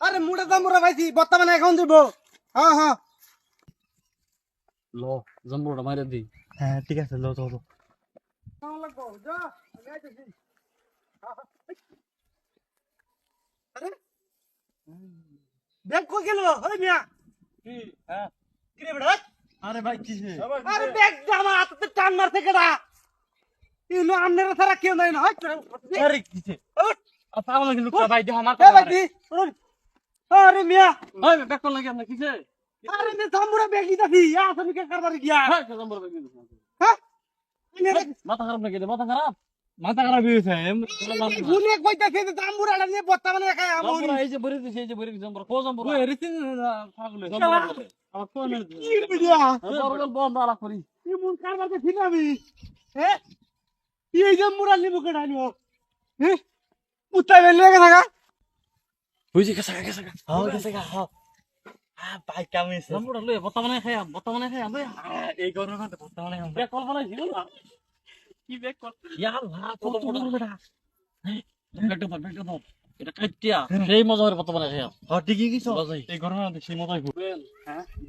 আরে মুড়ে দাম মুড়ে পাইছি বর্তমানে এখন দিব। হ্যাঁ হ্যাঁ ল জম্বুটা মাইরে দিই হ্যাঁ ঠিক আছে লো তো ব্যাগ কই গেল? ওই মিয়া। কি? হ্যাঁ। কি রে বেটা? আরে ভাই কিসে আরে ব্যাগ জামা হাতে টান মারতে কেডা? ইনো আমনের কেউ নাই না। আরে কিসে আপা আমাকে কিন্তু ভাই দেহ আমার এ ভাই আরে মিয়া। ওই ব্যাক কোন লাগি আপনি কিছে আরে মে জামুরা ব্যাগ দিতাছি আসলে কে কারবার গিয়া? হ্যাঁ জম্বুর দিন হ্যাঁ? মাথা খারাপ নাকি মাথা খারাপ? মাথা খারাপ হয়েছে ভুলে কইতাছে যে জামুরাটা নিয়ে বর্তমানে খায় আমরি জম্বুরা এই যে বরি দিছে এই যে বরি জম্বুরা। কো জম্বুরা? ওই রিসিন পাগল আমার কোন কি বিডিয়া জম্বুরা বন্ধ আলা করি। এমন কারবার দেখি না হ্যাঁ? এই জামুরা নিবো কেডা নিও হ্যাঁ? উত্তাই বেলে গেছে থাকা? বুঝি গেছে গেছে হাও গেছে আ ভাই কেমন আছে লই বর্তমানে খাইয়াম বর্তমানে লই এই গরমের মধ্যে বলতে মানে কল্পনা ছিল না কি ব্যাগ কর ইয়া আল্লাহ কত বড়? বেটা এটা কাটিয়া সেই মজা করে বর্তমানে খাইয়াম হ্যাঁ ঠিকই কিছু এই গরমের মধ্যে সেই মজাই হ্যাঁ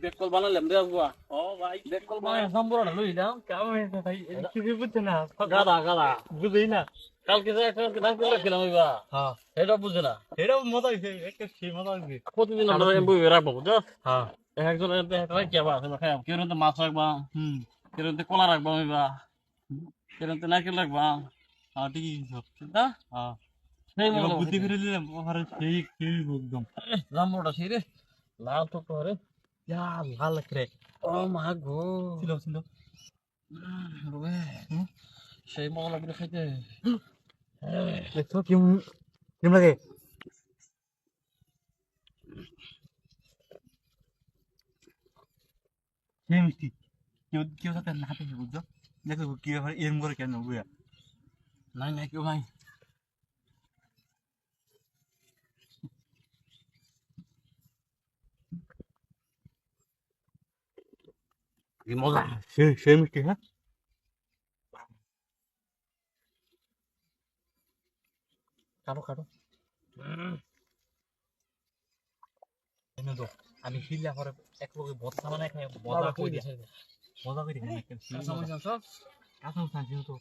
ব্যাগ কল বানালাম রে আগুয়া ও ভাই। ব্যাগ কল বানাই জম্বুরা লই দাও কেমন হয়েছে ভাই কিছু বুঝছে না গাদা গাদা। বুঝেই না? কালকে যে একটা দিলে খেলাম হইবা হ্যাঁ। এটা বুঝে না। এটাও মজা হয়েছে একটা মজা হয়েছে প্রতিদিন আমরা এমবি রাখব বুঝছ? হ্যাঁ। একজন রাখিয়াবা খাইয়াম কেউ রাখতে মাছ রাখবা হুম। কেউ রাখতে কলা রাখবা হইবা কেউ রাখতে নারকেল রাখবা। হ্যাঁ ঠিকই না? হ্যাঁ। বুদ্ধি করে নিলাম সেই একদম। জাম্বুটা সেই রে। লাল তো করে ইয়া লাল করে ও মা গো ছিল ছিল রবে সেই মজা লাগবে খাইতে দেখছ কেমন কেমন লাগে সেই মিষ্টি কেউ কেউ সাথে না পেয়ে বুঝছ দেখো কি ব্যাপার এরম করে কেন বুঝা নাই নাই কেউ নাই কি মজা সেই সেই মিষ্টি হ্যাঁ কাটো কাটো এনে তো আমি হিলা করে এক ভর্তা বানাই খাই মজা করে দিই মজা করে খাই একটা কাঁচা সাজি তো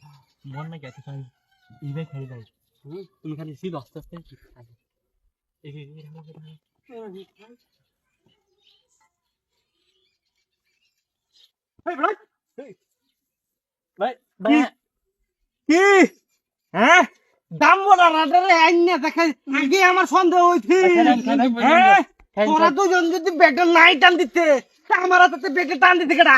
মন না গেছে তাই ইবে খাই যাই তুমি খালি সিধ আস্তে আস্তে এই এই আমাকে দাও। এই ভাই ভাই কি? কি হ্যাঁ দাম বলা রাডারে আইনা দেখে আগে আমার সন্দেহ হইছে হ্যাঁ তোরা দুজন যদি ব্যাগটা নাই টান দিতে তা আমার হাতে ব্যাগটা টান দিতে কেডা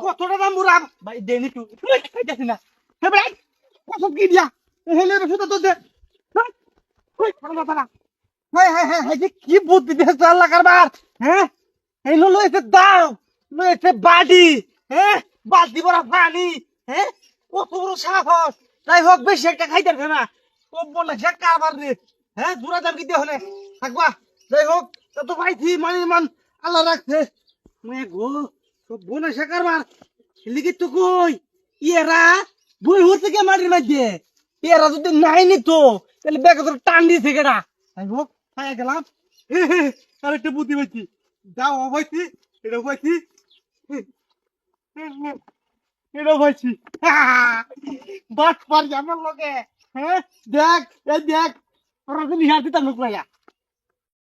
কতটা দাম বুড়া ভাই দেনি তু খাইতাছি না হে ভাই কত কি দিয়া হেলে তো দে হ্যাঁ? ওই বড় মাথা হাই হাই হাই হাই যে কি বুদ্ধি দিয়ে চাল্লা কারবার হ্যাঁ? এই বাড়ি হ্যাঁ? বালতি ভরা পানি হ্যাঁ? সাহস। যাই হোক, বেশি একটা খাইতে পারবে না। ও বলে সে কারবার রে হ্যাঁ? দাম কি হলে। থাকবা, যাই হোক তত পাইছি মানে মান, আল্লাহ রাখছে। মে গো, সব বোনে সে কারবার। লিখি তো কই? ইয়েরা, বই হচ্ছে কে মাটির মধ্যে? এরা যদি নাই নিত তাহলে তোর টান দিয়েছে কেডা? যাই হোক খাইয়া গেলাম। আর বুদ্ধি পাইছি। যাও পাইছি এটা পাইছি। এটা পাইছি। বাস পার আমার লোকে হ্যাঁ দেখ, এই দেখ ওরা তো নিহার দিতাম লোক